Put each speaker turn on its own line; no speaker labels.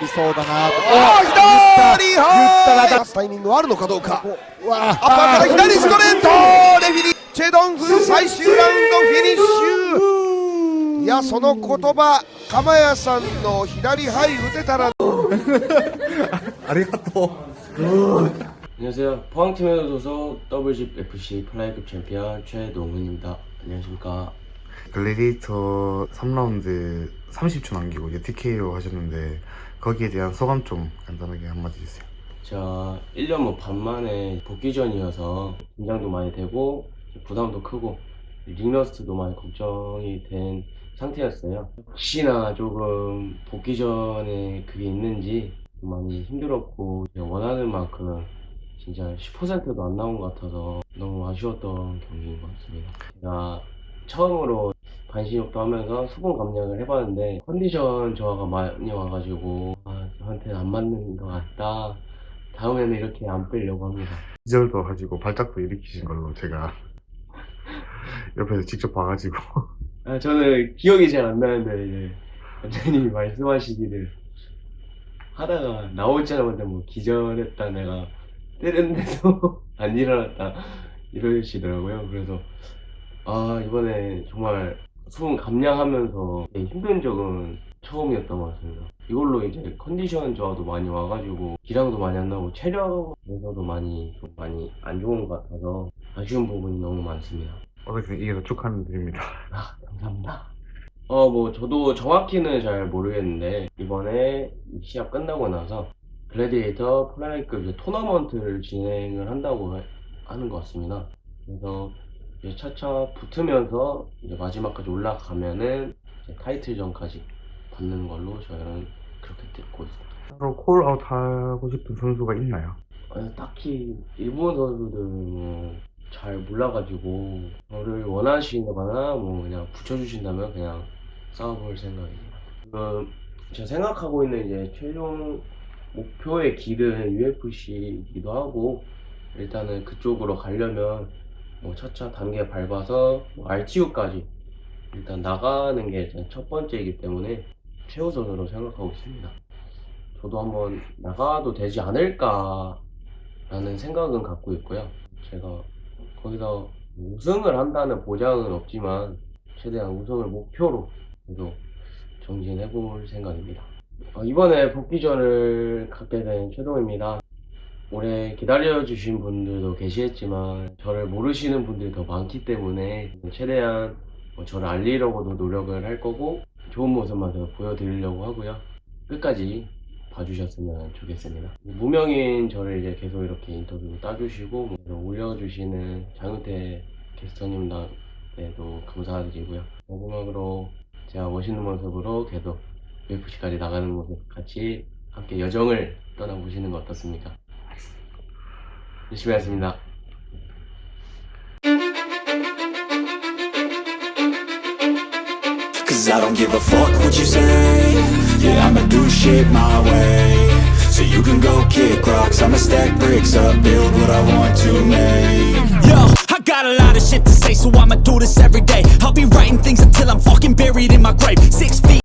りそうだなと
あー左
言ったらだ
出すタイミングはあるのかどうか
うわ
アッパーから左ストレートレフェリーチェ・ドンフン最終ラウンドフィニッシュいやその言葉釜谷さんの左はい打てたら
ありがとう
안녕하세요. 포항팀에서 소속 더블집 FC 플라이급 챔피언 최동훈입니다. 안녕하십니까.
글래디에이터 3라운드 30초 남기고 이제 TKO 하셨는데 거기에 대한 소감 좀 간단하게 한마디 해주세요.
자, 1년 뭐 반 만에 복귀 전이어서 긴장도 많이 되고 부담도 크고 링러스트도 많이 걱정이 된 상태였어요. 혹시나 조금 복귀 전에 그게 있는지 좀 많이 힘들었고 원하는 만큼 진짜 10%도 안 나온 것 같아서 너무 아쉬웠던 경기인 것 같습니다. 제가 처음으로 반신욕도 하면서 수분 감량을 해봤는데 컨디션 저하가 많이 와가지고 아, 저한테는 안 맞는 것 같다. 다음에는 이렇게 안 빼려고 합니다.
기절도 하시고 발작도 일으키신 걸로 제가 옆에서 직접 봐가지고
아, 저는 기억이 잘 안 나는데 이제 원장님이 말씀하시기를 하다가 나오자마자 뭐 기절했다 내가 때렸는데도 안 일어났다 이러시더라고요. 그래서 아 이번에 정말 수분 감량하면서 힘든 적은 처음이었던 것 같습니다. 이걸로 이제 컨디션 저하도 많이 와가지고 기량도 많이 안 나오고 체력에서도 많이 좀 많이 안 좋은 것 같아서 아쉬운 부분이 너무 많습니다.
어떻게든 이겨서 축하드립니다.
아, 감사합니다. 어, 뭐, 저도 정확히는 잘 모르겠는데, 이번에 이 시합 끝나고 나서, 글래디에이터 플라이급 토너먼트를 진행을 한다고 하- 하는 것 같습니다. 그래서, 이제 차차 붙으면서, 이제 마지막까지 올라가면은, 이제 타이틀전까지 받는 걸로 저희는 그렇게 듣고 있습니다.
따로 콜아웃 하고 싶은 선수가 있나요?
아니, 딱히 일본 선수들은 잘 몰라가지고 저를 원하시거나 뭐 그냥 붙여주신다면 그냥 싸워볼 생각입니다. 지금 제가 생각하고 있는 이제 최종 목표의 길은 UFC이기도 하고 일단은 그쪽으로 가려면 뭐 차차 단계 밟아서 뭐 RTU까지 일단 나가는 게 일단 첫 번째이기 때문에 최우선으로 생각하고 있습니다. 저도 한번 나가도 되지 않을까 라는 생각은 갖고 있고요. 제가 거기서 우승을 한다는 보장은 없지만 최대한 우승을 목표로 계속 정진해 볼 생각입니다. 어, 이번에 복귀전을 갖게 된 최동입니다. 오래 기다려주신 분들도 계시겠지만 저를 모르시는 분들이 더 많기 때문에 최대한 뭐 저를 알리려고도 노력을 할 거고 좋은 모습만 더 보여드리려고 하고요. 끝까지 봐주셨으면 좋겠습니다. 무명인 저를 이제 계속 이렇게 인터뷰 따주시고 뭐 올려주시는 장윤태 캐스터님한테도 감사드리고요. 마지막으로 제가 멋있는 모습으로 계속 UFC까지 나가는 모습 같이 함께 여정을 떠나보시는 거 어떻습니까? 열심히 하겠습니다.
Cause I don't give a fuck what you say Yeah, I'ma do shit my way So you can go kick rocks I'ma stack bricks up, build what I want to make
Yo, I got a lot of shit to say, so I'ma do this every day. I'll be writing things until I'm fucking buried in my grave. Six feet.